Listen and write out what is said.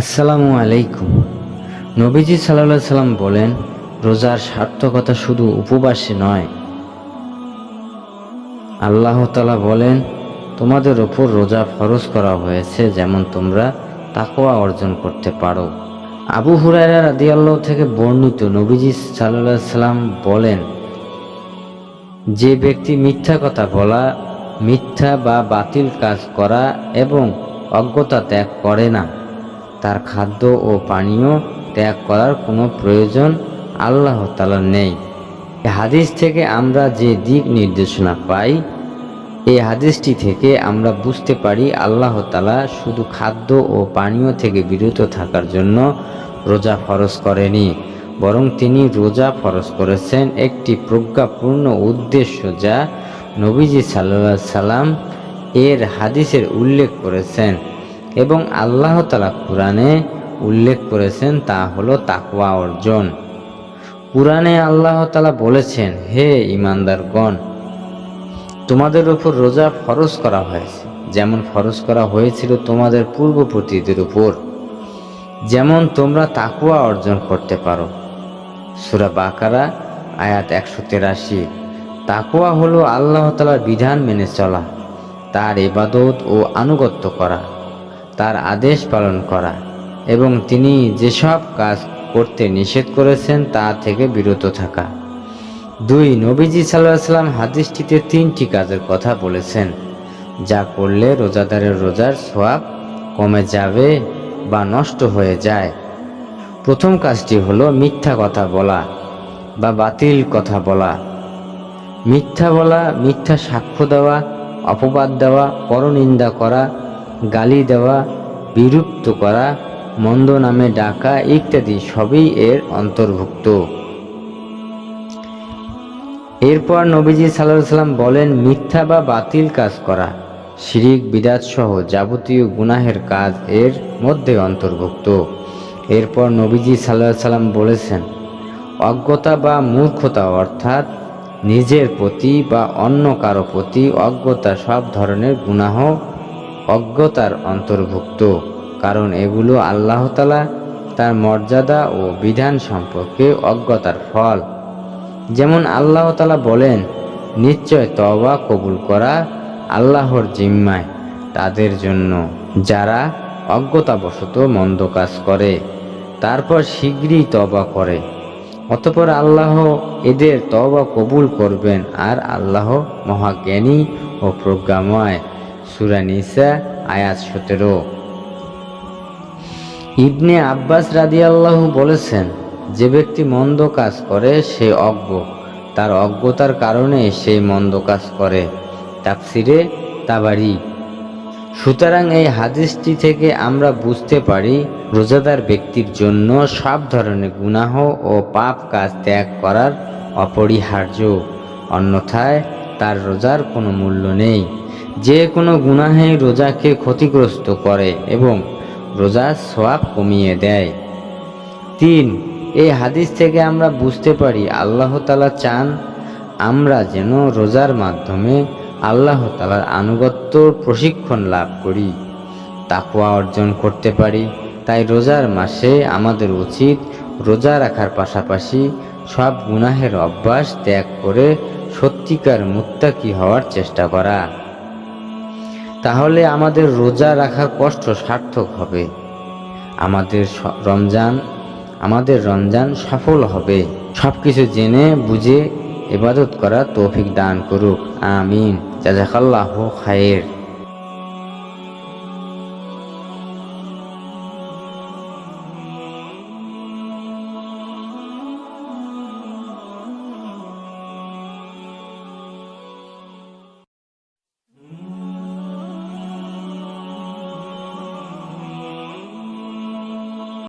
আসসালামু আলাইকুম। নবীজি সাল্লাহ সাল্লাম বলেন, রোজার সার্থকতা শুধু উপবাসে নয়। আল্লাহ তালা বলেন, তোমাদের ওপর রোজা ফরজ করা হয়েছে যেমন তোমরা তাকোয়া অর্জন করতে পারো। আবু হুরায়রা রাদিয়াল্লাহ থেকে বর্ণিত নবীজি সাল্লাহ সাল্লাম বলেন, যে ব্যক্তি মিথ্যা কথা বলা, মিথ্যা বা বাতিল কাজ করা এবং অজ্ঞতা ত্যাগ করে না তার খাদ্য ও পানীয় ত্যাগ করার কোনো প্রয়োজন আল্লাহ তালার নেই। এ হাদিস থেকে আমরা যে দিক নির্দেশনা পাই এই হাদিসটি থেকে আমরা বুঝতে পারি আল্লাহ তালা শুধু খাদ্য ও পানীয় থেকে বিরত থাকার জন্য রোজা ফরজ করেনি, বরং তিনি রোজা ফরজ করেছেন একটি প্রজ্ঞাপূর্ণ উদ্দেশ্য যা নবীজি সাল্লা সাল্লাম এর হাদিসের উল্লেখ করেছেন। এবং আল্লাহ তালা কোরআনে উল্লেখ করেছেন, তা হলো তাকওয়া অর্জন। কোরআনে আল্লাহ তালা বলেছেন, হে ইমানদারগণ তোমাদের উপর রোজা ফরজ করা হয়েছে। যেমন ফরজ করা হয়েছিল তোমাদের পূর্ববর্তীদের উপর, যেমন তোমরা তাকুয়া অর্জন করতে পারো। সুরা বাকারা, আয়াত একশো তেরাশি। তাকুয়া হলো আল্লাহ তালার বিধান মেনে চলা, তার ইবাদত ও আনুগত্য করা। তার আদেশ পালন করা এবং তিনি যেসব কাজ করতে নিষেধ করেছেন তা থেকে বিরত থাকা। দুই, নবীজি সাল্লাহ সাল্লাম হাদিসটিতে তিনটি কাজের কথা বলেছেন। যা করলে রোজাদারের রোজার সোয়াব কমে যাবে বা নষ্ট হয়ে যায়। প্রথম কাজটি হলো মিথ্যা কথা বলা বা বাতিল কথা বলা। মিথ্যা বলা, মিথ্যা সাক্ষ্য দেওয়া, অপবাদ দেওয়া, পরনিন্দা করা গালি দেওয়া বিরুপ্ত করা, মন্দ নামে ডাকা ইত্যাদি সবই এর অন্তর্ভুক্ত। এরপর নবীজি সাল্লাহ সাল্লাম বলেন, মিথ্যা বা বাতিল কাজ করা, শিরিক, বিদাত সহ যাবতীয় গুনাহের কাজ এর মধ্যে অন্তর্ভুক্ত। এরপর নবীজি সাল্লাহ সাল্লাম বলেছেন, অজ্ঞতা বা মূর্খতা অর্থাৎ নিজের প্রতি বা অন্য কারও প্রতি অজ্ঞতা সব ধরনের গুনাহ অজ্ঞতার অন্তর্ভুক্ত, কারণ এগুলো আল্লাহ আল্লাহতালা তার মর্যাদা ও বিধান সম্পর্কে অজ্ঞতার ফল। যেমন আল্লাহ তালা বলেন, নিশ্চয় তবা কবুল করা আল্লাহর জিম্মায়, তাদের জন্য যারা অজ্ঞতাবশত মন্দ কাজ করে, তারপর শীঘ্রই তবা করে। অতপর আল্লাহ এদের তবা কবুল করবেন আর আল্লাহ মহাজ্ঞানী ও প্রজ্ঞাময়। সুরা নিসা, আয়াত সতেরো। ইবনে আব্বাস রাদিয়াল্লাহু বলেছেন, যে ব্যক্তি মন্দ কাজ করে, সে অজ্ঞ। তার অজ্ঞতার কারণে সেই মন্দ কাজ করে। তাফসিরে তাবারি। সুতরাং এই হাদিসটি থেকে আমরা বুঝতে পারি, রোজাদার ব্যক্তির জন্য সব ধরনের গুনাহ ও পাপ কাজ ত্যাগ করার অপরিহার্য। অন্যথায় তার রোজার কোনো মূল্য নেই। যে কোনো গুনাহে রোজাকে ক্ষতিগ্রস্ত করে এবং রোজার সোয়াব কমিয়ে দেয়। তিন, এই হাদিস থেকে আমরা বুঝতে পারি আল্লাহ তালা চান আমরা যেন রোজার মাধ্যমে আল্লাহ তালার আনুগত্যর প্রশিক্ষণ লাভ করি তাকুয়া অর্জন করতে পারি। তাই রোজার মাসে আমাদের উচিত রোজা রাখার পাশাপাশি সব গুনাহের অভ্যাস ত্যাগ করে সত্যিকার মুত্তাকি হওয়ার চেষ্টা করা। তাহলে আমাদের রোজা রাখার কষ্ট সার্থক হবে। আমাদের রমজান আমাদের রমজান সফল হবে। সব কিছু জেনে, বুঝে, ইবাদত করা তৌফিক দান করুক। আমিন। জাজাকাল্লাহ খায়ের।